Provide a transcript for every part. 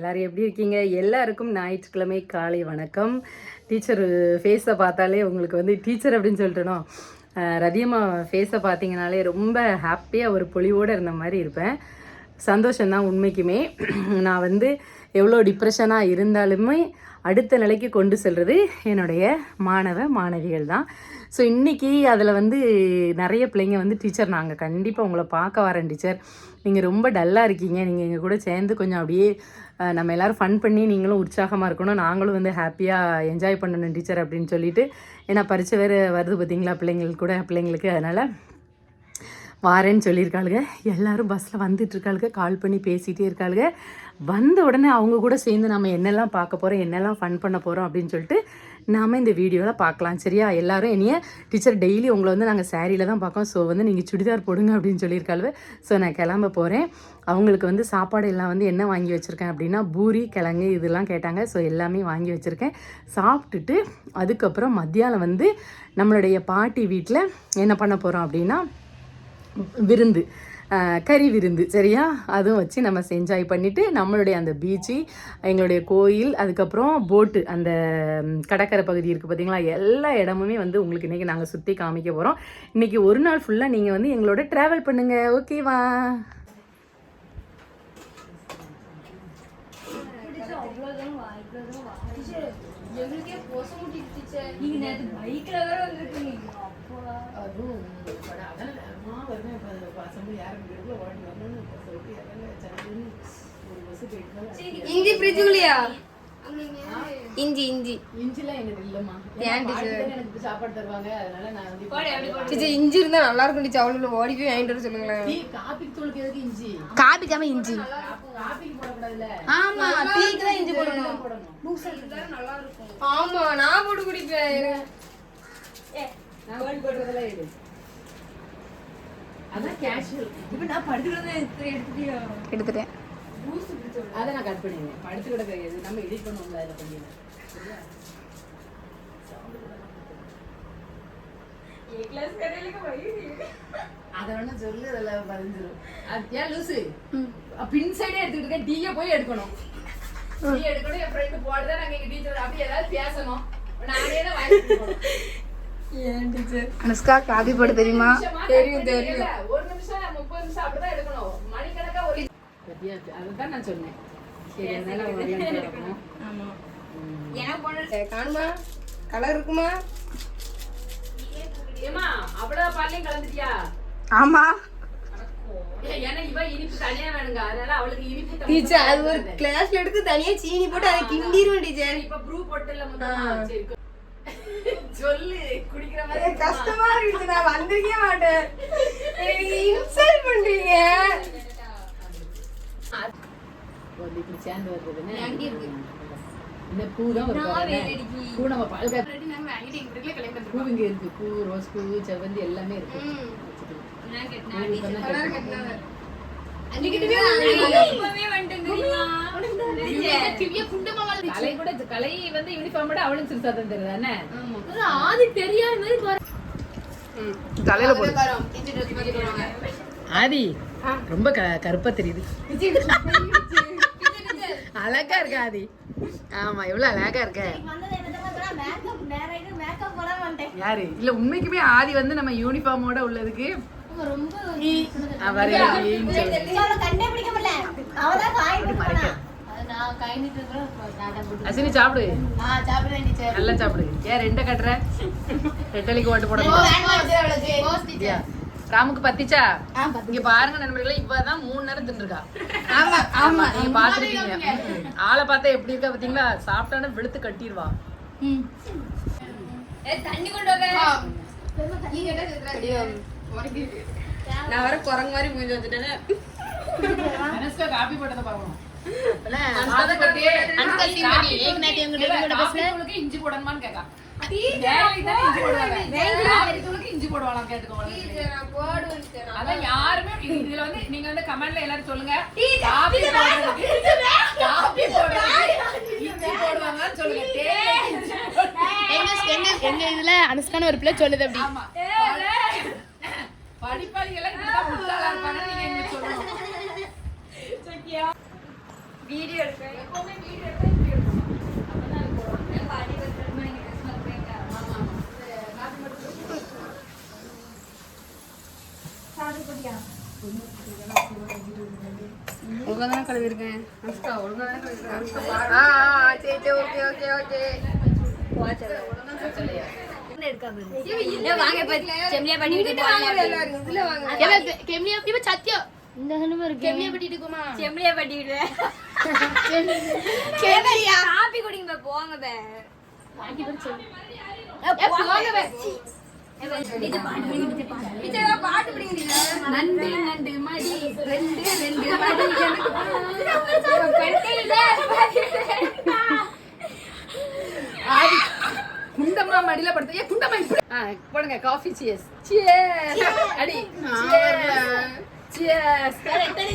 எல்லாரும் எப்படி இருக்கீங்க? எல்லாருக்கும் ஞாயிற்றுக்கிழமை காலை வணக்கம். டீச்சர் ஃபேஸை பார்த்தாலே உங்களுக்கு வந்து டீச்சர் அப்படின்னு சொல்லிட்டனோ ரதியம்மா ஃபேஸை பார்த்தீங்கனாலே ரொம்ப ஹாப்பியாக ஒரு பொலிவோடு இருந்த மாதிரி இருப்பேன். சந்தோஷம்தான் உண்மைக்குமே. நான் வந்து எவ்வளோ டிப்ரெஷனாக இருந்தாலுமே அடுத்த நிலைக்கு கொண்டு செல்வது என்னுடைய மாணவ மாணவிகள் தான். ஸோ இன்றைக்கி அதில் வந்து நிறைய பிள்ளைங்க வந்து டீச்சர் நாங்கள் கண்டிப்பாக உங்களை பார்க்க வரேன் டீச்சர் நீங்கள் ரொம்ப டல்லாக இருக்கீங்க. நீங்கள் எங்கள் கூட சேர்ந்து கொஞ்சம் அப்படியே நம்ம எல்லோரும் ஃபன் பண்ணி நீங்களும் உற்சாகமாக இருக்கணும். நாங்களும் வந்து ஹாப்பியாக என்ஜாய் பண்ணணும் டீச்சர் அப்படின்னு சொல்லிட்டு. ஏன்னா பரிச்சை வேறு வருது பார்த்தீங்களா பிள்ளைங்களுக்கு கூட பிள்ளைங்களுக்கு. அதனால் வாரேன்னு சொல்லியிருக்காளுங்க எல்லோரும் பஸ்ஸில் வந்துட்டுருக்காளுங்க கால் பண்ணி பேசிகிட்டே இருக்காளுங்க வந்த உடனே அவங்க கூட சேர்ந்து நம்ம என்னெல்லாம் பார்க்க போகிறோம் என்னெல்லாம் ஃபன் பண்ண போகிறோம் அப்படின்னு சொல்லிட்டு நாம இந்த வீடியோவில் பார்க்கலாம் சரியா? எல்லாரும் என்னைய டீச்சர் டெய்லி உங்களை வந்து நாங்கள் சேரீயில் தான் பார்க்கோம் ஸோ வந்து நீங்கள் சுடிதார் போடுங்க அப்படின்னு சொல்லியிருக்காள் ஸோ நான் கிளம்ப போகிறேன் அவங்களுக்கு வந்து சாப்பாடு எல்லாம் வந்து என்ன வாங்கி வச்சுருக்கேன் அப்படின்னா பூரி கிழங்கு இதெல்லாம் கேட்டாங்க. ஸோ எல்லாமே வாங்கி வச்சுருக்கேன். சாப்பிட்டுட்டு அதுக்கப்புறம் மத்தியானம் வந்து நம்மளுடைய பாட்டி வீட்டில் என்ன பண்ண போகிறோம் அப்படின்னா விருந்து. கறி விருந்து சரியா? அதுவும் வச்சு நம்ம என்ஜாய் பண்ணிவிட்டு நம்மளுடைய அந்த பீச்சு எங்களுடைய கோயில் அதுக்கப்புறம் போட்டு அந்த கடற்கரை பகுதி இருக்குது பார்த்தீங்களா எல்லா இடமுமே வந்து உங்களுக்கு இன்றைக்கி நாங்கள் சுற்றி காமிக்க போகிறோம் இன்றைக்கி ஒரு நாள் ஃபுல்லாக நீங்கள் வந்து எங்களோட ட்ராவல் பண்ணுங்கள் ஓகேவா நீங்க நேற்று பைக்ல வேற வந்து அப்பா அதுவும் இஞ்சி ஃப்ரிட்ஜுக்குள்ளயா இஞ்சி இஞ்சி. இஞ்சி இருந்தா நல்லா இருக்கும் டீச்சர். அவ்வளோ ஓடி போய் வாங்கிட்டு வர சொல்லுங்களேன். காபி இஞ்சி? ஆமா டீக்கு தான் இஞ்சி போடணும். ஆமா நான் போட்டு குடிப்பேன். எடுத்துட்டேன். அதை நான் கட் பண்ணிடுவேன். படுத்து கிடக்க எது நம்ம எடிட் பண்ணுவோம்ல அதில் பண்ணிடுவேன். சரியா? அதை வேணா சொல்லு அதில் பதிஞ்சிரும் அது ஏன் லூசு? பின் சைடே எடுத்துக்கிட்டு இருக்கேன் டீயை போய் எடுக்கணும். டீ எடுக்கணும் என் ஃப்ரெண்டு போடுறதா நாங்கள் எங்கள் டீச்சர் அப்படி ஏதாவது பேசணும். நானே தான் வாங்கி அனுஷ்கா காபி போட தெரியுமா? தெரியும் தெரியும். ஒரு நிமிஷம் முப்பது நிமிஷம் அப்படிதான் எடுக்கணும். மணிக்கணக்கா ஒரு அதுதான் நான் சொன்னேன். சரி அதனால காணுமா? கலர் இருக்குமா? ஏமா அவ்வளவு பாலையும் கலந்துட்டியா? ஆமா. ஏய், ஏன்னா இவ இனிப்பு தனியா வேணுங்க. அதனால அவளுக்கு இனிப்பு தனியா டீச்சர் அது ஒரு கிளாஸ்ல எடுத்து தனியா சீனி போட்டு அதை கிண்டிடுவேன் டீச்சர். இப்ப ப்ரூ போட்டுல சொல்லு குடிக்கிற மாதிரி? கஷ்டமா இருக்கு நான் வந்திருக்கே மாட்டேன். இன்சல்ட் பண்றீங்க. ஒரு இப்படி சேர்ந்து வருதுன்னு இந்த பூ தான். பூ நம்ம பால் பூ இங்க இருக்கு பூ ரோஸ் பூ செவந்தி எல்லாமே இருக்கு கலை கூட கலை வந்து யூனிஃபார்ம் கூட அவளும் சிறுசா தான் தெரியுது தலையில போடு ஆதி ரொம்ப க கருப்பா தெரியுது அழகா இருக்க ஆதி? ஆமா எவ்வளவு அழகா இருக்க. யாரு? இல்ல உண்மைக்குமே ஆதி வந்து நம்ம யூனிஃபார்மோட உள்ளதுக்கு. அசினி சாப்பிடு. நல்லா சாப்பிடு. ஏன் ரெண்டை கட்டுற? ரெட்டலிக்கு ஓட்டு போட? ராமுக்கு பத்திச்சா? இங்க பாருங்க நண்பர்களே இப்பதான் மூணு நேரம் தின்னுருக்கா. ஆமா ஆமா. நீங்க பாத்துருக்கீங்க. ஆளை பார்த்தா எப்படி இருக்கா பாத்தீங்களா? சாப்பிட்டானே வெளுத்து கட்டிடுவா நான் வர குரங்கு மாதிரி மூஞ்சி வச்சுட்டேன். அனுஷ்கா காபி போட்டதை பார்க்கணும். இஞ்சி போடணுமான்னு தானே இஞ்சி போடுவாங்க கேட்டுக்கோங்க அதான் யாருமே இது- இதுல வந்து நீங்க வந்து கமெண்ட்ல எல்லாரும் சொல்லுங்க காபி போடுறதுக்கு காபி போடுறதுக்கு இஞ்சி போடுவாங்கன்னு சொல்லுங்க. எங்க இதுல அனுஷ்கான ஒரு பிள்ளை சொல்லுது அப்படி ஆமா படிப்பாளிகள் எல்லாம் இப்படிதான் முட்டாளா இருப்பாங்கன்னு நீங்க எங்களுக்கு சொல்லணும் வீடியோ எடுப்பேன் எப்பவுமே வீடியோ ஒழுங்கா தானே கழுவிருக்கேன் அனுஷ்கா ஒழுங்கா தானே கழுவிருக்கேன் அனுஷ்கா. ஆ ஆ, சரி சரி ஓகே ஓகே ஓகே செம்லியா இந்த ஹனுமா இருக்கு கெமியா பட்டிட்டு செம்லியா கேவலியா காபி குடிங்க பே, போங்க பே பரிச்சு ஏ, போங்க பே. பாட்டு பிடிங்க, நண்டு நண்டு மடி. ரெண்டு ரெண்டு மடி. எனக்கு ஆடி குண்டம்மா மடியில படுத்து ஏ குண்டம்மா இப்படி ஆ போடுங்க காஃபி சியர்ஸ் சியர்ஸ் அடி. சியர்ஸ்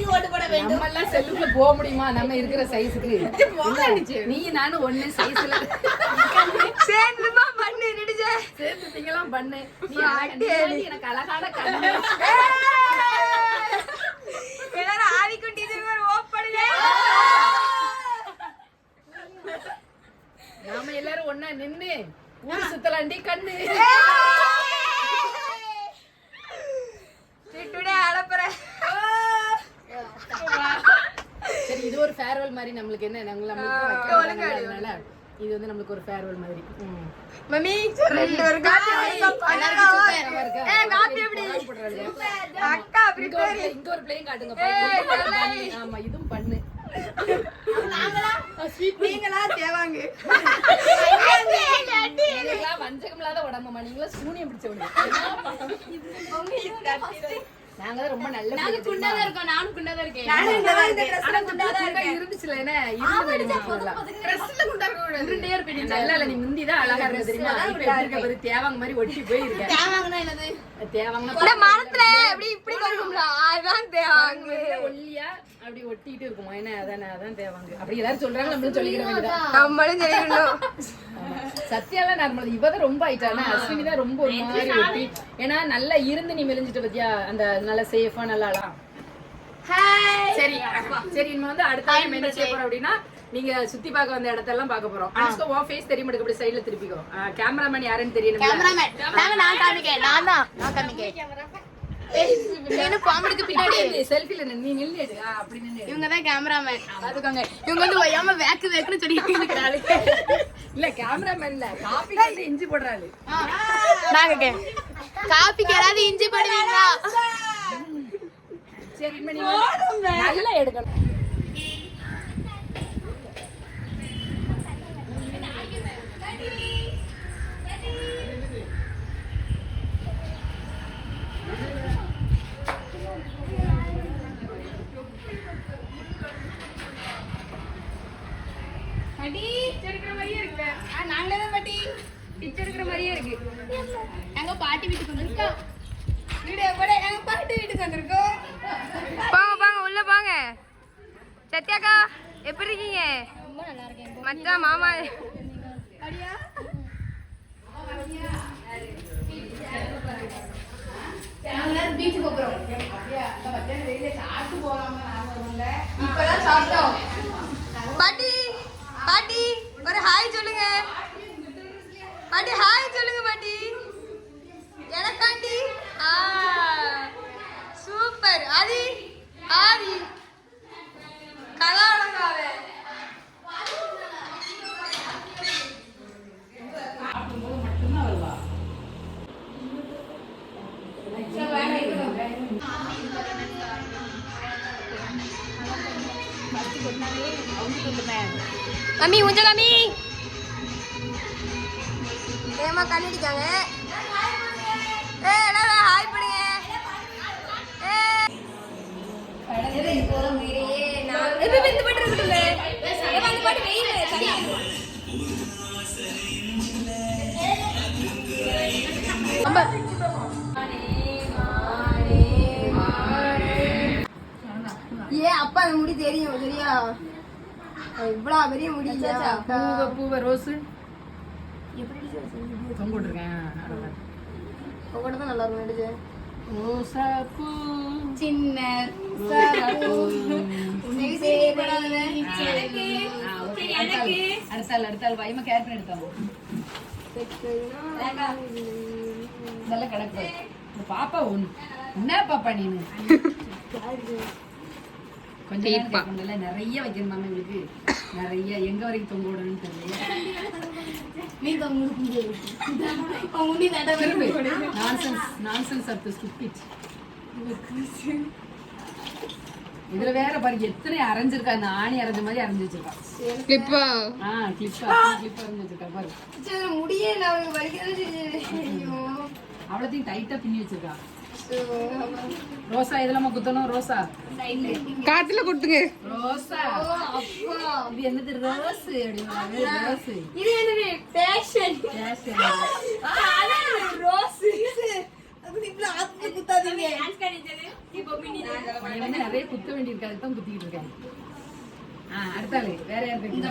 ஓட்டு போட நம்ம எல்லாம் செல்லுக்குள்ள போக முடியுமா? நம்ம இருக்கிற சைஸ்க்கு நீ நானும் ஒண்ணு சைஸ்ல சேர்ந்துமா பண்ணு நடிச்சே பண்ணு. நீ எனக்கு அழகான கண்ணு. எல்லாரும் ஆவிக்கும் டீச்சர் ஓப்படுங்க நாம எல்லாரும் ஒண்ணா நின்னு ஊர் சுத்தலாண்டி கண்ணு திட்டுடே அலப்புறேன் சரி இது ஒரு ஃபேர்வெல் மாதிரி நம்மளுக்கு என்ன? நம்மள நம்மளுக்கு இது வந்து நம்மளுக்கு ஒரு ஃபேர்வெல் மாதிரி. மம்மி ரெண்டு ஒரு காப்பி காப்பி எப்படி. அக்கா play- இங்க ஒரு பிளேயும் காட்டுங்க. ஆமா இதுவும் பண்ணு. நீங்களா? தேவாங்க. நீங்களாம் வஞ்சகம் இல்லாத உடம்புமா நீங்களா சூனியம் பிடிச்சவங்க. நாங்க ரொம்ப நல்ல பிள்ளைங்க தெரியுமா? குண்டாதான் இருக்கோம். நானும் குண்டாதான் இருக்கேன். நானும் இந்த மாதிரி இந்த ட்ரெஸ்ல ஆனா குண்டா தான் குண்டா இருக்கேன். இருந்துச்சுல என்ன? இருந்து தெரியுமா ட்ரெஸ்ல குண்டா இருக்க கூடாது. உருண்டையா இருப்ப நீ நல்லா இல்ல நீ முந்தி தான் அழகா இருக்க தெரியுமா? இப்ப எப்படி இருக்க பாரு தேவாங்க மாதிரி ஒட்டி என்னது? மரத்துல இப்படி தேவாங்க. ஒல்லியா அப்படி ஒட்டிட்டு இருக்குமா? என்ன அதானே அதான் தேவாங்க. அப்படி எல்லாரும் சொல்றாங்க நம்மளும் சொல்லிக்கிற வேண்டியதான் நம்மளும் சொல்லிக்கணும் சத்யாலாம் நார்மல் இவ தான் ரொம்ப ஆயிட்டானா அஸ்வினி தான் ரொம்ப ஒரு மாதிரி ஒட்டி. ஏன்னா நல்லா இருந்து நீ மெலிஞ்சிட்ட பத்தியா? அந்த நல்ல சேஃபா நல்லா அழகா. சரி சரி இனிமே வந்து அடுத்த time என்ன செய்ய போறோம் அப்படின்னா நீங்க சுத்தி பார்க்க வந்த இடத்தெல்லாம் பார்க்க போறோம். அனுஷ்கா உன் ஃபேஸ் தெரிய மாட்டேங்குது அப்படி சைடுல திருப்பிக்கோ. கேமராமேன் யாருன்னு தெரியணும் கேமராமேன் நான் காமிக்கேன் நான் தான். நான் காமிக்கேன். இவங்க தான் கேமராமேன் பாத்துக்கோங்க. இவங்க வந்து ஒய்யாம வேக்கு வேக்குன்னு சொல்லிட்டு இருக்கிறாரு இல்ல கேமராமேன் இல்ல. கண்டு இஞ்சி போடுறாரு நாங்க கே காப்பிக்கு யாராவது இஞ்சி போடுவீங்களா? நீங்க நல்லா எடுக்கணும். நாங்களே தான் பாட்டி பிச்சை எடுக்கிற மாதிரியே இருக்கு. எங்க பாட்டி வீட்டுக்கு வந்துருக்கோம் வீடியோ கூட எங்க பாட்டு வீட்டுக்கு வந்திருக்கோம். பாங்க பாங்க உள்ள பாங்க சத்யாக்கா எப்படி இருக்கீங்க? ரொம்ப மச்சான் மாமா. பீச்சுக்கு போறோம் இப்பதான் சாப்பிட்டோம் பாட்டி பாட்டி ஒரு ஹாய் சொல்லுங்க. பாட்டி ஹாய் சொல்லுங்க பாட்டி. எனக்காண்டி ஆ. சூப்பர். ஆதி ஆதி. கலாலங்காவே. மம்மி உஞ்ச மம்மி. ஏமா கண்ணடிக்காங்க ஏ ஏ அப்பா முடி தெரியும் சரியா? இவ்வளவு பெரிய முடி இல்லையா? பூவை பூவை ரோஸு? எப்படி தொங்க விட்டுருக்கேன் உங்கள்கிட்ட தான் நல்லா இருக்கும் நடிச்சு ரோசாப்பூ. சின்ன. அடுத்தாள் அடுத்தாள் வைமா கேர் பண்ணி எடுத்தாங்க இதெல்லாம் கிடக்கு இந்த பாப்பா ஒண்ணு. என்ன பாப்பா நீனு? கொஞ்சம் நேரம் நிறைய வைக்கணுமாம இவளுக்கு. நிறைய எங்க வரைக்கும் தொங்க விடணும்னு தெரியல. நீ தொங்கு nonsense nonsense of the stupid இதுல வேற பாருங்க எத்தனை அரைஞ்சிருக்கா இந்த ஆணி அரைஞ்ச மாதிரி அரைஞ்சு வச்சிருக்கா. கிளிப்பா ஆ கிளிப்பா கிளிப் அரைஞ்சு வச்சிருக்கா பாரு. முடியே நான் வலிக்கிறது ஐயோ. அவ்வளோத்தையும் டைட்டா பின்னி வச்சிருக்கா. ரோசா இதெல்லாம் குத்தணும் ரோசா? காத்துல கொடுத்துங்க. ரோசா. இது என்னது ரோஸ் ரோஸ் இது என்னது? பேஷன் ரோஸ் நிறைய குத்த வேண்டியிருக்கு அதுக்கு தான் குத்திக்கிட்டு இருக்கேன். ஆ அடுத்தாளு வேற யார் இந்த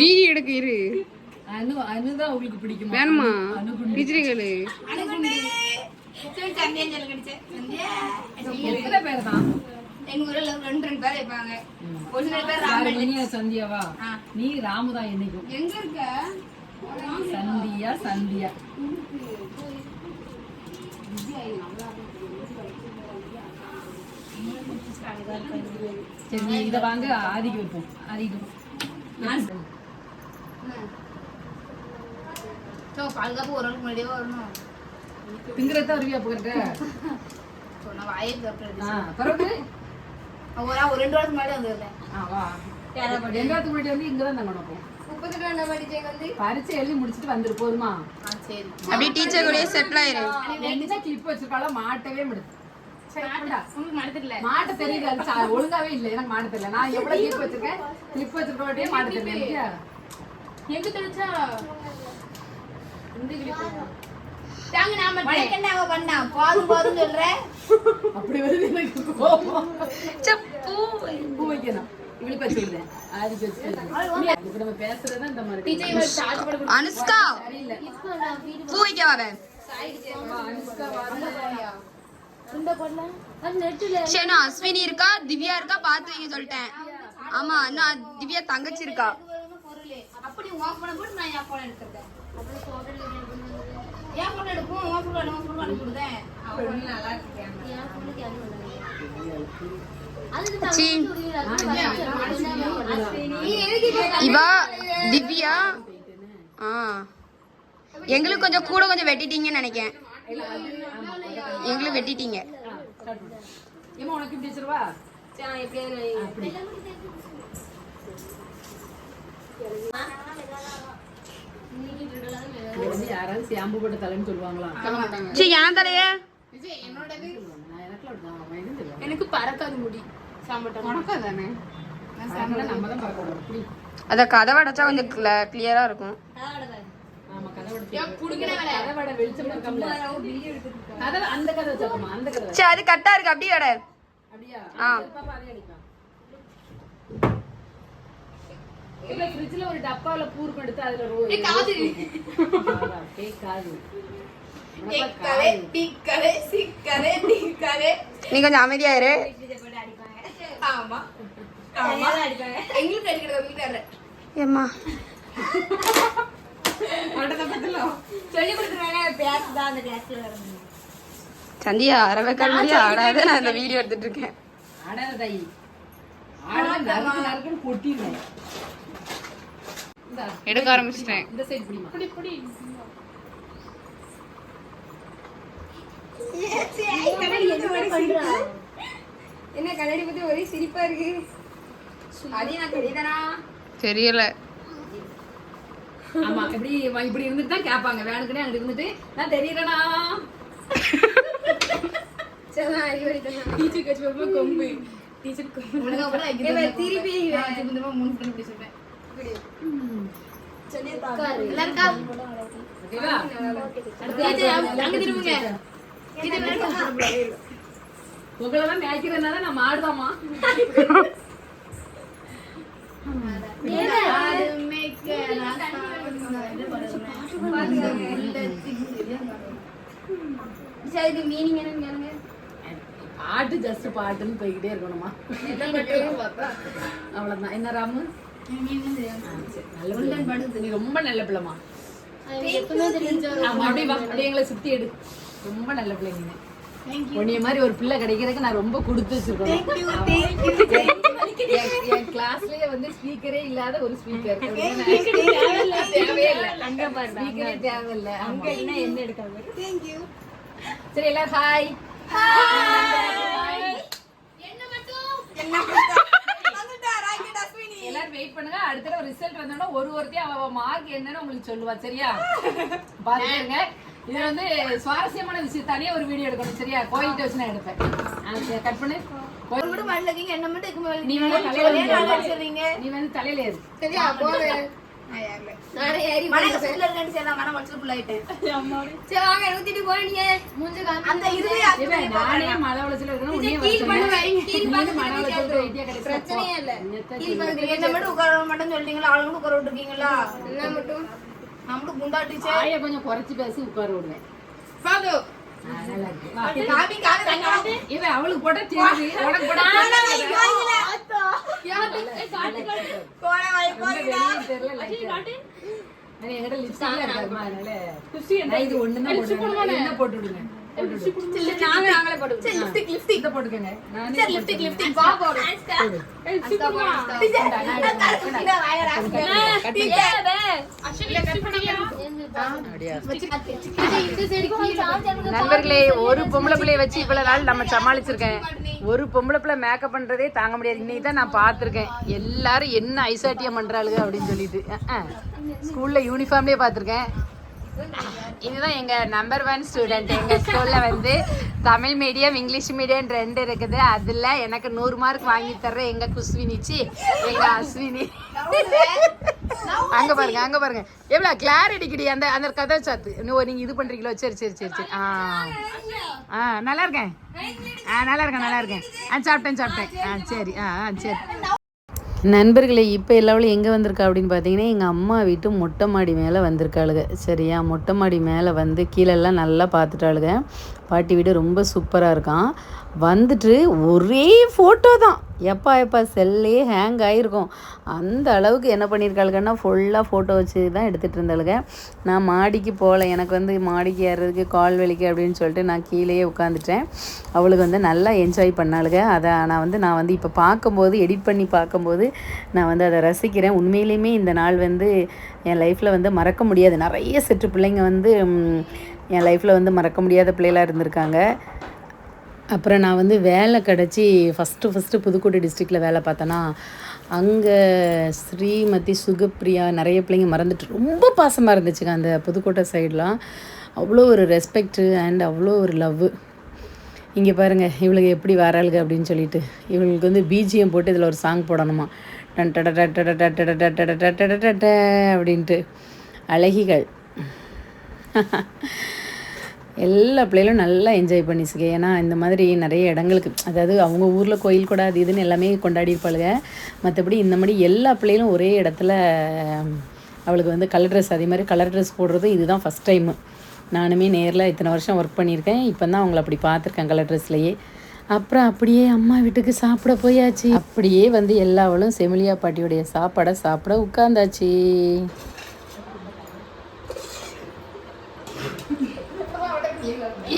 வீடியோ எடுக்க இரு. அனு அனுதான் உங்களுக்கு பிடிக்குமா? வேணுமா? அனுகுண்டு டீச்சருங்களு எத்தனை பேர் தான் எங்க ஊர்ல ரெண்டு ரெண்டு பேர் இருப்பாங்க. ஒரு சில பேர் யாரு இனியா சந்தியாவா? நீ ராமுதான் என்னைக்கும். எங்க இருக்க? சந்தியா சந்தியா. சரி இதை வாங்க ஆதிக்கு வைப்போம். ஆதிக்கு சோ பாதுகாப்பு ஒரு நாளுக்கு முன்னாடியே வரணும். திங்கிறத வருவியா போகிற So, நான் வாயை திறக்கிறது. ஆ பிறகு ஒரு ரெண்டு வாரத்துக்கு முன்னாடி வந்துருந்தேன் எங்காத்துக்கு முன்னாடி வந்து இங்க தான் நடப்போம் வந்து? பரிச்சை எழுதி முடிச்சுட்டு வந்துரு போதுமா? ஆ சரி. அப்படியே டீச்சர் கூடயே செட்டில் ஆயிரு. என்ன கிளிப் வச்சிருக்காளோ மாட்டவே முடியாது. மாட்ட தெரியுது அது சா- ஒழுங்காவே இல்ல. எனக்கு மாட்ட தெரியல. நான் எவ்வளவு கிளிப் வச்சிருக்கேன்? கிளிப் வச்சிருக்கே மாட்ட தெரியல? எங்க தெளிச்சா? இந்த கிளிப் தாங்க நாம என்ன அவ பண்ணா? பாதும் பாதும் சொல்றேன். அப்படி வருது எனக்கு கோபம். பூ வைக்கணும். அனுஷ்கா சரியில்லை. பூ வைக்க வாவே. சரி அஸ்வினி இருக்கா? திவ்யா இருக்கா? பார்த்து வைங்க சொல்லிட்டேன். ஆமா நான் திவ்யா தங்கச்சி இருக்கா அப்படி உன் போன போட்டு நான் என் போன எடுத்துருக்கேன் என் போன எடுப்போம் உன் போன உன் போன அனுப்பிடுதேன் நல்லா சி இவா திவ்யா ஆ. எங்களுக்கு கொஞ்சம் கூட கொஞ்சம் வெட்டிட்டீங்கன்னு நினைக்கிறேன். எங்களுக்கு வெட்டிட்டீங்க. யாராவது போட்டு தலைன்னு சொல்லுவாங்களா? சரி ஏன் தலைய. எனக்கு பறக்காது முடி. அத கதவை அடைச்சா கொஞ்சம் கிளியரா இருக்கும். சரி அது கட்டா இருக்கு. அப்படியே அட. அப்படியா? ஆ. இல்ல ஃப்ரிட்ஜ்ல ஒரு டப்பால எடுத்து அதுல ரோ காது. நீ கொஞ்சம் அமைதியா இரு ஆமா. ஆமா. அடிப்பாங்க எங்களுக்கு அடிக்கிறது உங்களுக்கு ஏம்மா. சொல்லி கொடுத்துருவாங்க பேஸ் தான் அந்த கிளாஸ்ல வரணும் சந்தியா அரவைக்கால் முடிய ஆடாத நான் இந்த வீடியோ எடுத்துட்டு இருக்கேன். எடுக்க ஆரம்பிச்சிட்டேன். இந்த சைடு பிடிமா. புடி புடி. என்ன கண்ணாடி பத்தி ஒரே சிரிப்பா இருக்கு அதே நான் தெரியுதானா தெரியல ஆமா இப்படி இப்படி இருந்துட்டு தான் கேட்பாங்க வேணுக்குனே அங்க இருந்துட்டு நான் தெரியறனா டீச்சர் கட்சி கொம்பு டீச்சர் கொம்பு திருப்பி திரும்ப மூணு பண்ணி அங்க திரும்புங்க உங்களை எல்லாம் மேய்க்கிறதுனால நான் மாடுதாமா அதுக்கு மீனிங் என்னன்னு கேளுங்க. பாட்டு ஜஸ்ட் பாட்டுன்னு போய்கிட்டே இருக்கணுமா அவ்வளவுதான். என்ன ராமு? சரி. நீ ரொம்ப நல்ல பிள்ளைமா அப்படியே எங்களை சுத்தி எடு. ரொம்ப நல்ல பிள்ளைங்க உன்னைய மாதிரி ஒரு பிள்ளை கிடைக்கிறதுக்கு நான் ரொம்ப கொடுத்து வச்சிருக்கேன். என்- கிளாஸ்லயே வந்து ஸ்பீக்கரே இல்லாத ஒரு ஸ்பீக்கர் ஸ்பீக்கரே தேவையில்லை. அங்க என்ன என்ன எடுக்காம சரி எல்லாரும் ஹாய் எல்லாரும் வெயிட் பண்ணுங்க. அடுத்த ரிசல்ட் வந்தோட ஒரு ஒருத்தையும் அவ மார்க் என்னன்னு உங்களுக்கு சொல்லுவா சரியா? பாருங்க இது வந்து சுவாரஸ்யமான விஷயம். தனியா ஒரு வீடியோ எடுக்கணும் சரியா? கோயில்கிட்ட வச்சு நான் எடுப்பேன். கட் பண்ணு. ஒரு கூட மண்ணில் என்ன மட்டும் நீ வந்து தலையில நீ வந்து தலையில ஏறு. சரியா போது பிரச்சனையே இல்ல. மட்டும் உட்கார மாட்டேன்னு சொல்லிட்டீங்களா? அவளுக்கு உட்கார விட்டுருக்கீங்களா? என்ன மட்டும்? நம்மளும் குண்டாட்டிச்சே ஆய கொஞ்சம் குறைச்சு பேசி உட்கார விடுவேன் இவ அவளுக்கு போட்டா தெரியுது. உனக்கு போட்டா தெரியல லைட் காட்டு. நான் எங்கட லிப்ஸ்டிக் என்ன போட்டு விடுங்க நண்பர்களே ஒரு பொம்பளை பிள்ளைய வச்சு இவ்வளவு நாள் நம்ம சமாளிச்சிருக்கேன். ஒரு பொம்பளை பிள்ளை மேக்கப் பண்றதே தாங்க முடியாது. இன்னைக்கு தான் நான் பார்த்திருக்கேன். எல்லாரும் என்ன ஐசாட்டியம் பண்றாளுங்க அப்படின்னு சொல்லிட்டு. ஸ்கூல்ல யூனிஃபார்ம்லயே பார்த்திருக்கேன். இதுதான் எங்க நம்பர் ஒன் ஸ்டூடெண்ட் எங்க ஸ்கூல்ல வந்து தமிழ் மீடியம் இங்கிலீஷ் மீடியம் ரெண்டு இருக்குது. அதுல எனக்கு நூறு மார்க் வாங்கி தர்ற எங்க குஸ்வினிச்சு எங்க அஸ்வினி. அங்க பாருங்க அங்க பாருங்க. எவ்வளவு கிளாரிட்டி கிடி அந்த அந்த கதை சாத்து. நீங்க இது பண்றீங்களோ? சரி சரி சரி சரி. ஆ. ஆ நல்லா இருக்கேன். ஆ நல்லா இருக்கேன் நல்லா இருக்கேன். ஆ சாப்பிட்டேன் சாப்பிட்டேன். ஆ சரி. ஆ ஆ சரி. நண்பர்களே இப்போ எல்லாவளும் எங்கே வந்திருக்கா அப்படின்னு பார்த்தீங்கன்னா எங்கள் அம்மா வீட்டு மொட்டை மாடி மேலே வந்திருக்காளுங்க. சரியா? மொட்டை மாடி மேலே வந்து கீழெல்லாம் நல்லா பார்த்துட்டாளுங்க பாட்டி வீடு ரொம்ப சூப்பராக இருக்கான். வந்துட்டு ஒரே ஃபோட்டோ தான். எப்பா எப்பா செல்லே ஹேங் ஆகிருக்கும் அந்த அளவுக்கு என்ன பண்ணியிருக்காளுங்கன்னா ஃபுல்லாக ஃபோட்டோ வச்சு தான் எடுத்துகிட்டு இருந்தாளுங்க நான் மாடிக்கு போகல எனக்கு வந்து மாடிக்கு ஏறுறதுக்கு கால் வலிக்கு அப்படின்னு சொல்லிட்டு நான் கீழேயே உட்காந்துட்டேன் அவளுக்கு வந்து நல்லா என்ஜாய் பண்ணாளுங்க அதை நான் வந்து நான் வந்து இப்போ பார்க்கும்போது எடிட் பண்ணி பார்க்கும்போது நான் வந்து அதை ரசிக்கிறேன். உண்மையிலையுமே இந்த நாள் வந்து என் லைஃப்பில் வந்து மறக்க முடியாது. நிறைய சிற்று பிள்ளைங்க வந்து என் லைஃப்பில் வந்து மறக்க முடியாத பிள்ளைகளாக இருந்திருக்காங்க அப்புறம் நான் வந்து வேலை கிடச்சி ஃபஸ்ட்டு ஃபஸ்ட்டு புதுக்கோட்டை டிஸ்ட்ரிக்டில் வேலை பார்த்தேன்னா அங்கே ஸ்ரீமதி சுகப்பிரியா நிறைய பிள்ளைங்க மறந்துட்டு ரொம்ப பாசமாக இருந்துச்சுங்க அந்த புதுக்கோட்டை சைட்லாம் அவ்வளோ ஒரு ரெஸ்பெக்ட் அண்ட் அவ்வளோ ஒரு லவ்வு இங்கே பாருங்கள் இவளுக்கு எப்படி வராளுங்க அப்படின்னு சொல்லிட்டு இவளுக்கு வந்து பிஜிஎம் போட்டு இதில் ஒரு சாங் போடணுமா டன் டட டட டட டட டட டட டட டட அப்படின்ட்டு அழகிகள் எல்லா பிள்ளைகளும் நல்லா என்ஜாய் பண்ணிச்சுக்க ஏன்னா இந்த மாதிரி நிறைய இடங்களுக்கு அதாவது அவங்க ஊரில் கோயில் கூட அது இதுன்னு எல்லாமே கொண்டாடி இருப்பாளுங்க மற்றபடி இந்த மாதிரி எல்லா பிள்ளைகளும் ஒரே இடத்துல அவளுக்கு வந்து கலர் ட்ரெஸ் அதே மாதிரி கலர் ட்ரெஸ் போடுறது இதுதான் ஃபஸ்ட் டைமு நானுமே நேரில் இத்தனை வருஷம் ஒர்க் பண்ணியிருக்கேன். இப்போ தான் அவங்கள அப்படி பார்த்துருக்கேன் கலர் ட்ரெஸ்லையே அப்புறம் அப்படியே அம்மா வீட்டுக்கு சாப்பிட போயாச்சு. அப்படியே வந்து எல்லாவளும் செமிலியா பாட்டியுடைய சாப்பாடை சாப்பிட உட்காந்தாச்சு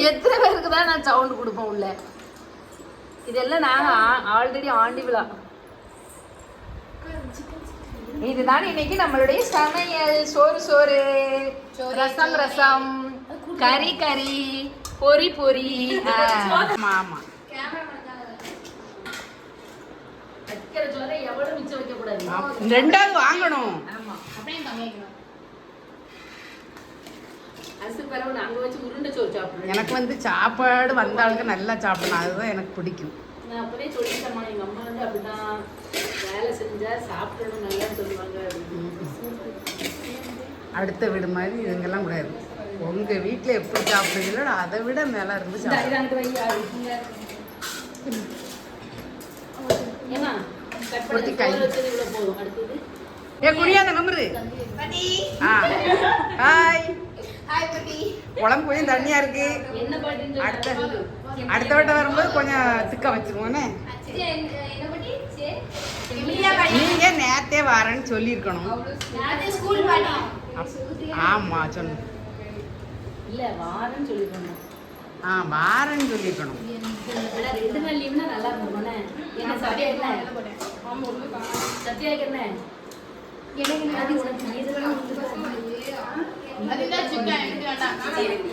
எத்தனை பேருக்கு தான் நான் சவுண்ட் கொடுப்பேன் உள்ள? இதெல்லாம் நான் ஆல்ரெடி ஆண்டி விழா. இதுதான் இன்னைக்கு நம்மளுடைய சமையல். சோறு சோறு. ரசம் ரசம். கறி கறி. பொரி பொரி ஆ, ஆமா. ரெண்டாவது வாங்கணும். பரவாயில்ல. அங்கே வச்சு உருண்டை சோறு சாப்பிடுவேன் எனக்கு வந்து சாப்பாடு வந்தாளுக்கு நல்லா சாப்பிடணும். அதுதான் எனக்கு பிடிக்கும். நான் அப்படியே சொல்லிட்டேம்மா எங்கள் அம்மா வந்து அப்படிதான் வேலை செஞ்சால் சாப்பிடணும் நல்லா சொல்லுவாங்க. அடுத்த வீடு மாதிரி இதுங்கெல்லாம் கூடாது. உங்க வீட்டில் எப்படி சாப்பிடுறீங்களோ அதை விட மேலே இருந்து சாப்பிடுங்க ஏ குடியாத நம்பரு ஹாய் குழம்பு கொஞ்சம் தண்ணியா இருக்கு. என்ன அடுத்த அடுத்த வட்டம் வரும்போது கொஞ்சம் திக்க வச்சிருவோனே என்ன? குட்டி நீங்க நேத்தே வரேன்னு சொல்லியிருக்கணும். ஆமா சொல்லு. இல்ல வாரேன்னு சொல்லிருக்கோம் ஆ வாரேன்னு சொல்லியிருக்கணும். ஆனா ரெண்டு நாள் லீவ்னா நல்லா இருக்கும் தானே? என்ன சத்யா என்ன? என்ன? இதுதான் அதுதான் சிக்கன் எனக்கு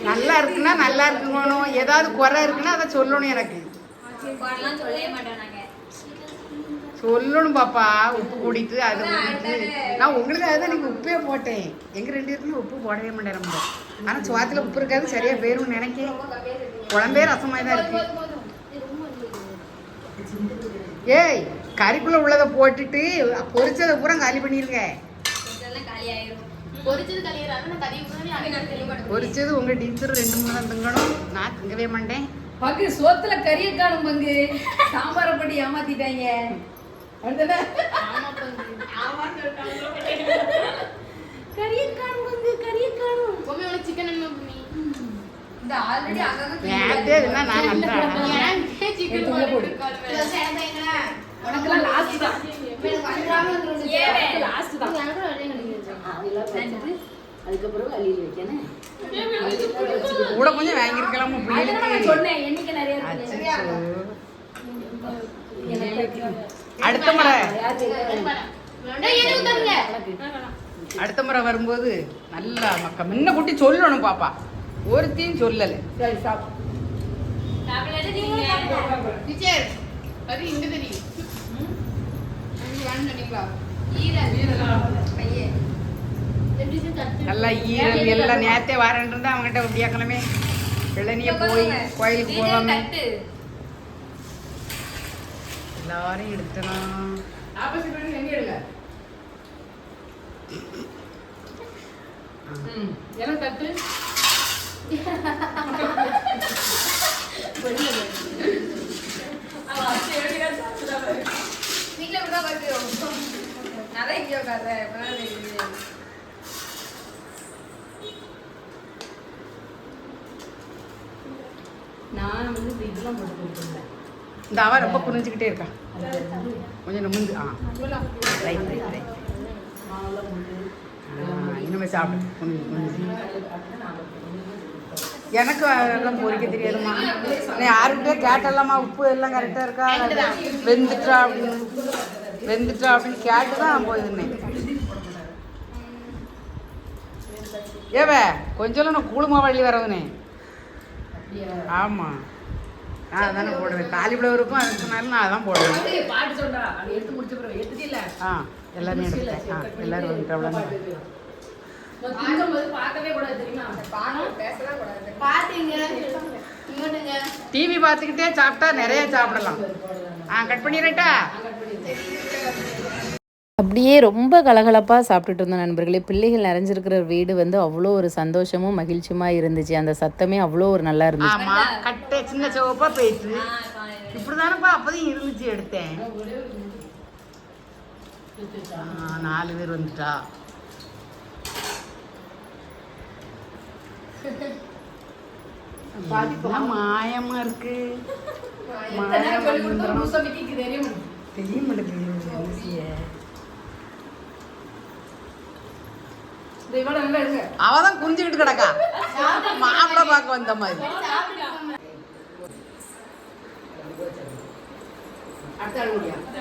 நல்லா இருக்குன்னா நல்லா இருக்கணும். ஏதாவது குறை இருக்குன்னா அதை சொல்லணும் எனக்கு. சொல்லணும் பாப்பா. உப்பு குடித்து அது குடித்து நான் உங்களுக்காக அதான் நீங்கள் உப்பே போட்டேன். எங்கள் ரெண்டு பேருக்குமே உப்பு போடவே மாட்டேன் ரொம்ப ஆனால் சுவாத்தில் உப்பு இருக்காது சரியாக போயிரும்னு நினைக்கேன். குழம்பே ரசமாக தான் இருக்கு. ஏய் கறிக்குள்ளே உள்ளதை போட்டுட்டு பொரிச்சதை பூரா காலி பண்ணிருங்க. பொரிச்சது உங்கள் டீச்சர் ரெண்டு மூணு திங்கணும். நான் திங்கவே மாட்டேன். பங்கு சோத்துல கறிய காணும் பங்கு. சாம்பார படி ஏமாத்திட்டாங்க. கறிய காணும் பங்கு கறிய காணும். பொம்மி உனக்கு சிக்கன் என்ன பண்ணி இந்த ஆல்ரெடி அங்கங்க நான் நன்றேன் சிக்கன். உனக்கெல்லாம் லாஸ்ட் தான். லாஸ்ட் தான். அதெல்லாம் வச்சுட்டு அதுக்கப்புறம் அள்ளியில் வைக்கணும். கூட கொஞ்சம் வாங்கியிருக்கலாமா சொன்னேன் எண்ணிக்கை நிறைய. அடுத்த முறை. அடுத்த முறை வரும்போது நல்லா மக்கா முன்ன குட்டி சொல்லணும் பாப்பா. ஒருத்தையும் சொல்லலை. சரி அது இங்க தெரியும் வேண்டாம் பையன். நல்லா ஈரல் எல்லாம் நேரத்தே வரேன் இருந்தா அவங்ககிட்ட விடியாக்கணுமே வெள்ளனிய போய் கோயிலுக்கு போவாம எல்லாரும் எடுத்தலாம் எனக்கு தட்டு? வீட்டுல இப்படிதான் பார்க்கிறோம் இங்கே உட்கார்றேன் இப்பதான் தெரியுது. நான் வந்து இந்த இதெல்லாம் போட்டு கொடுத்துருந்தேன் இந்த அவ ரொம்ப புரிஞ்சுக்கிட்டே இருக்கா. கொஞ்சம் நிமிந்து ஆ. ரைட் ரைட் ரைட் இனிமே சாப்பிடு. குனிஞ்சு குனிஞ்சு எனக்கு அதெல்லாம் பொரிக்க தெரியாதும்மா. நீ யாருக்கிட்டே கேட்டலாமா? உப்பு எல்லாம் கரெக்டாக இருக்கா? வெந்துட்டா அப்படின்னு வெந்துட்டா அப்படின்னு கேட்டு தான் நான் போயிருந்தேன் ஏவே கொஞ்சம் நான் கூழுமா வள்ளி வரவுனே ஆமாம் நான் அதானே போடுவேன். காலிஃப்ளவருக்கும் அதுக்கு சொன்னாலும் நான் அதான் போடுவேன். பாட்டு சொல்றா. அது எடுத்து முடிச்ச பிறகு எடுத்துட்டு இல்ல. ஆ எல்லாமே எடுத்தேன். ஆ எல்லாரும் வந்துட்டு அவ்வளோ திங்கும்போது பார்க்கவே கூடாது தெரியுமா? பானம் பேசலாம் கூடாது. பாத்தீங்க. இங்கோட்டுங்க டிவி பார்த்துக்கிட்டே சாப்பிட்டா நிறைய சாப்பிடலாம். ஆ கட் பண்ணிடுறேட்டா அப்படியே ரொம்ப கலகலப்பாக சாப்பிட்டுட்டு இருந்தோம் நண்பர்களே. பிள்ளைகள் நிறைஞ்சிருக்கிற வீடு வந்து அவ்வளோ ஒரு சந்தோஷமும் மகிழ்ச்சியுமா இருந்துச்சு. அந்த சத்தமே அவ்வளோ ஒரு நல்லா இருந்துச்சு. ஆமா கட்டை சின்ன சிவப்பா போயிட்டு இப்படிதானப்பா அப்போதையும் இருந்துச்சு எடுத்தேன். ஆ, நாலு பேர் வந்துட்டா. மாயமா இருக்கு? மாயமா இருந்துரும். தெரிய செய்ய? அவதான் குனிஞ்சுக்கிட்டு கிடக்கா. மாப்பிள்ளை பார்க்க வந்த மாதிரி.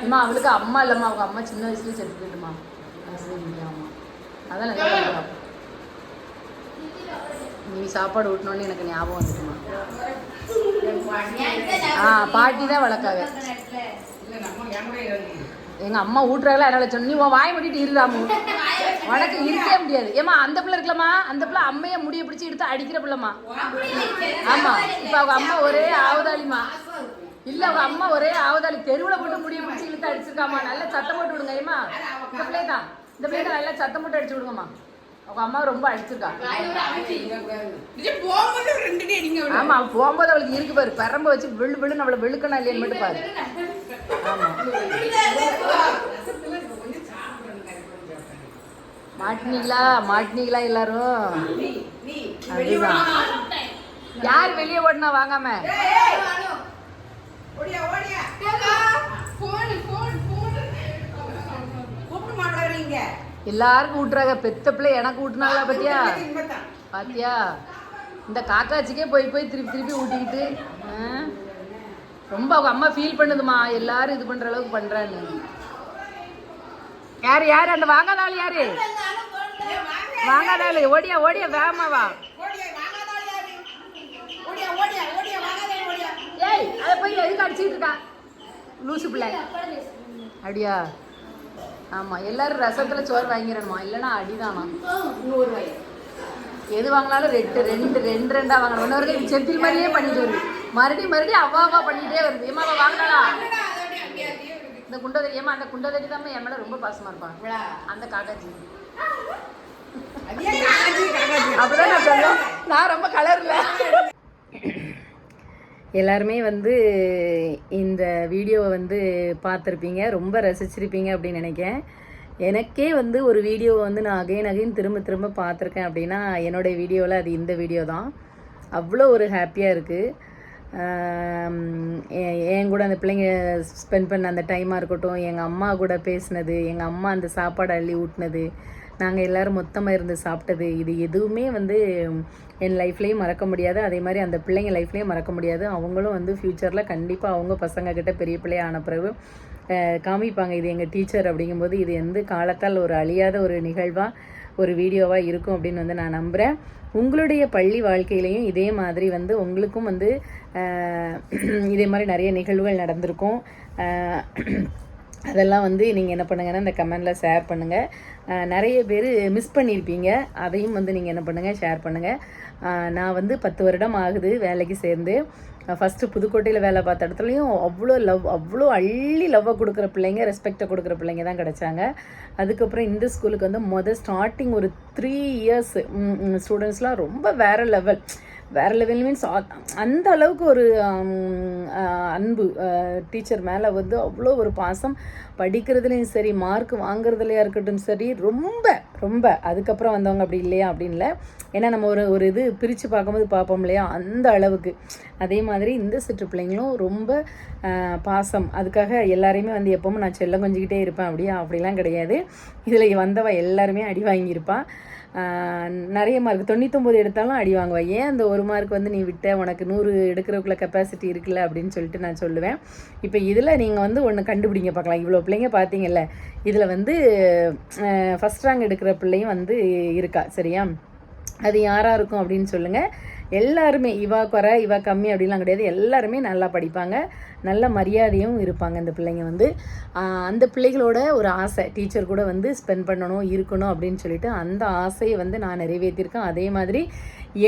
அம்மா அவளுக்கு அம்மா இல்லைம்மா அவங்க அம்மா சின்ன வயசுல செத்து போயிட்டுமா அதான். நீ சாப்பாடு ஊட்டினோன்னு எனக்கு ஞாபகம் வந்துட்டுமா. ஆ பாட்டி தான் இருந்து. எங்க அம்மா ஊட்டுறாங்களா அதனால சொன்ன நீ உன் வாய் மூடிட்டு இருடாமு உனக்கு இருக்கவே முடியாது. ஏமா அந்த பிள்ளை இருக்கலாமா அந்த பிள்ளை அம்மைய முடிய பிடிச்சி எடுத்து அடிக்கிற பிள்ளைமா ஆமா இப்ப அவங்க அம்மா ஒரே ஆவுதாளிமா இல்ல அவங்க அம்மா ஒரே ஆவுதாளி தெருவுல போட்டு முடிய பிடிச்சி இழுத்து அடிச்சிருக்காமா நல்ல சத்தம் போட்டு விடுங்க ஏமா இந்த பிள்ளை தான் இந்த பிள்ளை தான் நல்லா சத்தம் போட்டு அடிச்சு விடுங்கம்மா. அவங்க அம்மா ரொம்ப அடிச்சிருக்கா. ஆமா அவ போகும்போது அவளுக்கு இருக்கு பாரு. பெரம்ப வச்சு வெள்ளு வெள்ளுன்னு அவளை வெளுக்கணும் இல்லைன்னு மட்டும் பாரு. ஆமா. மாட்டினீங்களா? மாட்டினீங்களா எல்லாரும்? அதுதான். யார் வெளியே ஓடினா வாங்காம? எல்லாருக்கும் ஊட்டுறாங்க. பெத்த பிள்ளை எனக்கு ஊட்டுனாங்களா பத்தியா? பாத்தியா? இந்த காக்காச்சிக்கே போய் போய் திருப்பி திருப்பி ஊட்டிக்கிட்டு? ரொம்ப அவங்க அம்மா ஃபீல் பண்ணுதுமா எல்லாரும் இது பண்ற அளவுக்கு பண்றான்னு. யாரு யாரு? அந்த வாங்காதாள் யாரு? வாங்காதாள். ஓடியா ஓடியா வேகமா வா. ஓடியா வாங்காதாள் யாரு ஓடியா ஓடியா ஓடியா வாங்காதாள் ஓடியா ஏய் அதை போய் எதுக்கு அடிச்சிட்டு இருக்கா? லூசு பிள்ளை. அப்படியா ஆமா எல்லாரும் ரசத்துல சோறு வாங்கிடணுமா? இல்லைன்னா அடிதானா? எது வாங்கினாலும் ரெண்டு ரெண்டு ரெண்டு ரெண்டா வாங்கணும். வரைக்கும் செப்பில் மாதிரியே பண்ணிட்டு வருது மறுபடியும் மறுபடியும் அவ்வா அவ்வா பண்ணிட்டே வருது. ஏமா வாங்கினாளா? இந்த குண்டதடி ஏமா அந்த குண்டதடி தான் என் மேல ரொம்ப பாசமா இருப்பான் அந்த அப்படிதான் நான் சொல்லுவேன் நான் ரொம்ப கலர்ல. எல்லாருமே வந்து இந்த வீடியோவை வந்து பார்த்துருப்பீங்க. ரொம்ப ரசிச்சிருப்பீங்க அப்படின்னு நினைக்கிறேன். எனக்கே வந்து ஒரு வீடியோவை வந்து நான் அகைன் அகைன் திரும்ப திரும்ப பார்த்துருக்கேன் அப்படின்னா என்னுடைய வீடியோவில் அது இந்த வீடியோ தான் அவ்வளோ ஒரு ஹாப்பியாக இருக்குது என் கூட அந்த பிள்ளைங்க ஸ்பெண்ட் பண்ண அந்த டைமாக இருக்கட்டும் எங்கள் அம்மா கூட பேசினது எங்கள் அம்மா அந்த சாப்பாடு அள்ளி ஊட்டினது நாங்கள் எல்லோரும் மொத்தமாக இருந்து சாப்பிட்டது இது எதுவுமே வந்து என் லைஃப்லேயும் மறக்க முடியாது. அதே மாதிரி அந்த பிள்ளைங்க லைஃப்லேயும் மறக்க முடியாது. அவங்களும் வந்து ஃப்யூச்சரில் கண்டிப்பாக அவங்க பசங்கக்கிட்ட பெரிய பிள்ளைய ஆன பிறகு காமிப்பாங்க இது எங்கள் டீச்சர் அப்படிங்கும்போது இது எந்த காலத்தால் ஒரு அழியாத ஒரு நிகழ்வாக ஒரு வீடியோவாக இருக்கும் அப்படின்னு வந்து நான் நம்புகிறேன் உங்களுடைய பள்ளி வாழ்க்கையிலையும் இதே மாதிரி வந்து உங்களுக்கும் வந்து இதே மாதிரி நிறைய நிகழ்வுகள் நடந்திருக்கும். அதெல்லாம் வந்து நீங்கள் என்ன பண்ணுங்கன்னா இந்த கமெண்டில் ஷேர் பண்ணுங்கள் நிறைய பேர் மிஸ் பண்ணியிருப்பீங்க அதையும் வந்து நீங்கள் என்ன பண்ணுங்கள் ஷேர் பண்ணுங்கள் நான் வந்து பத்து வருடம் ஆகுது வேலைக்கு சேர்ந்து. ஃபஸ்ட்டு புதுக்கோட்டையில் வேலை பார்த்த இடத்துலையும் அவ்வளோ லவ் அவ்வளோ அள்ளி லவ்வை கொடுக்குற பிள்ளைங்க ரெஸ்பெக்டை கொடுக்குற பிள்ளைங்க தான் கிடைச்சாங்க. அதுக்கப்புறம் இந்த ஸ்கூலுக்கு வந்து மொதல் ஸ்டார்டிங் ஒரு த்ரீ இயர்ஸ் ஸ்டூடெண்ட்ஸ்லாம் ரொம்ப வேறு லெவல் வேறு லெவல் மீன்ஸ் அந்த அளவுக்கு ஒரு அன்பு டீச்சர் மேலே வந்து அவ்வளோ ஒரு பாசம் படிக்கிறதுலையும் சரி மார்க் வாங்குறதுலையா இருக்கட்டும் சரி ரொம்ப ரொம்ப அதுக்கப்புறம் வந்தவங்க அப்படி இல்லையா அப்படின்ல ஏன்னா நம்ம ஒரு ஒரு இது பிரித்து பார்க்கும்போது பார்ப்போம் இல்லையா? அந்த அளவுக்கு. அதே மாதிரி இந்த சிற்று பிள்ளைங்களும் ரொம்ப பாசம். அதுக்காக எல்லாரையுமே வந்து எப்பவும் நான் செல்லம் கொஞ்சிக்கிட்டே இருப்பேன் அப்படியா? அப்படிலாம் கிடையாது. இதில் வந்தவ எல்லாருமே அடி வாங்கியிருப்பாள் நிறைய மார்க் தொண்ணூத்தொம்பது எடுத்தாலும் அடி வாங்குவேன் ஏன் அந்த ஒரு மார்க் வந்து நீ விட்ட? உனக்கு நூறு எடுக்கிறதுக்குள்ள கெப்பாசிட்டி இருக்குல்ல அப்படின்னு சொல்லிட்டு நான் சொல்லுவேன். இப்போ இதில் நீங்கள் வந்து ஒன்று கண்டுபிடிங்க பார்க்கலாம். இவ்வளோ பிள்ளைங்க பார்த்தீங்கல்ல. இதில் வந்து ஃபஸ்ட் ரேங்க் எடுக்கிற பிள்ளையும் வந்து இருக்கா? சரியா? அது யாராக இருக்கும் அப்படின்னு சொல்லுங்கள் எல்லாருமே இவா குறை இவா கம்மி அப்படிலாம் கிடையாது. எல்லாருமே நல்லா படிப்பாங்க. நல்ல மரியாதையும் இருப்பாங்க இந்த பிள்ளைங்க வந்து. அந்த பிள்ளைகளோட ஒரு ஆசை டீச்சர் கூட வந்து ஸ்பெண்ட் பண்ணணும் இருக்கணும் அப்படின்னு சொல்லிட்டு அந்த ஆசையை வந்து நான் நிறைவேற்றிருக்கேன். அதே மாதிரி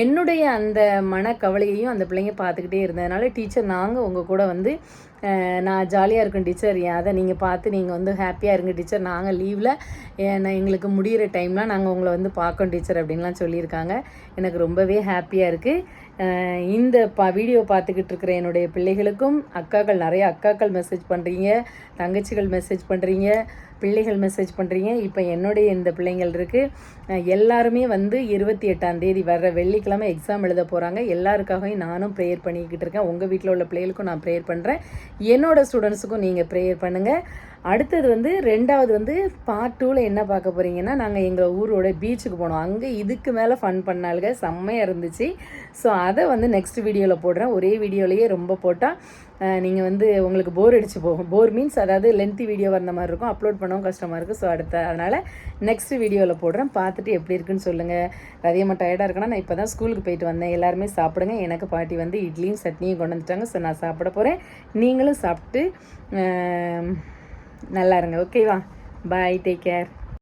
என்னுடைய அந்த மனக்கவலையையும் அந்த பிள்ளைங்க பார்த்துக்கிட்டே இருந்ததுனால டீச்சர் நாங்கள் உங்கள் கூட வந்து நான் ஜாலியாக இருக்கும் டீச்சர். அதை நீங்கள் பார்த்து நீங்கள் வந்து ஹாப்பியாக இருங்க டீச்சர். நாங்கள் லீவில் நான் எங்களுக்கு முடிகிற டைம்லாம் நாங்கள் உங்களை வந்து பார்க்கோம் டீச்சர் அப்படின்லாம் சொல்லியிருக்காங்க. எனக்கு ரொம்பவே ஹாப்பியாக இருக்குது இந்த பா வீடியோ பார்த்துக்கிட்டு இருக்கிற என்னுடைய பிள்ளைகளுக்கும் அக்காக்கள் நிறைய அக்காக்கள் மெசேஜ் பண்ணுறீங்க தங்கச்சிகள் மெசேஜ் பண்ணுறீங்க பிள்ளைகள் மெசேஜ் பண்ணுறீங்க இப்போ என்னுடைய இந்த பிள்ளைங்கள் இருக்குது எல்லாருமே வந்து இருபத்தி எட்டாம் தேதி வர்ற வெள்ளிக்கிழமை எக்ஸாம் எழுத போகிறாங்க எல்லாருக்காகவும் நானும் ப்ரேயர் பண்ணிக்கிட்டு இருக்கேன். உங்கள் வீட்டில் உள்ள பிள்ளைகளுக்கும் நான் ப்ரேயர் பண்ணுறேன் என்னோடய ஸ்டூடெண்ட்ஸுக்கும் நீங்கள் ப்ரேயர் பண்ணுங்கள் அடுத்தது வந்து ரெண்டாவது வந்து பார்ட் டூவில் என்ன பார்க்க போகிறீங்கன்னா நாங்கள் எங்கள் ஊரோட பீச்சுக்கு போனோம். அங்கே இதுக்கு மேலே ஃபன் பண்ணாளுங்க. செம்மையாக இருந்துச்சு. ஸோ அதை வந்து நெக்ஸ்ட் வீடியோவில் போடுறேன். ஒரே வீடியோலேயே ரொம்ப போட்டால் நீங்கள் வந்து உங்களுக்கு போர் அடிச்சு போகும். போர் மீன்ஸ் அதாவது லென்த்தி வீடியோ வந்த மாதிரி இருக்கும். அப்லோட் பண்ணவும் கஷ்டமாக இருக்குது ஸோ அடுத்த அதனால் நெக்ஸ்ட் வீடியோவில் போடுறேன். பார்த்துட்டு எப்படி இருக்குன்னு சொல்லுங்கள் அதிகமாக டயர்டாக இருக்குன்னா நான் இப்போ தான் ஸ்கூலுக்கு போயிட்டு வந்தேன். எல்லாருமே சாப்பிடுங்க. எனக்கு பாட்டி வந்து இட்லியும் சட்னியும் கொண்டு வந்துட்டாங்க. ஸோ நான் சாப்பிட போகிறேன் நீங்களும் சாப்பிட்டு நல்லா இருங்க. ஓகேவா பாய் டேக் கேர்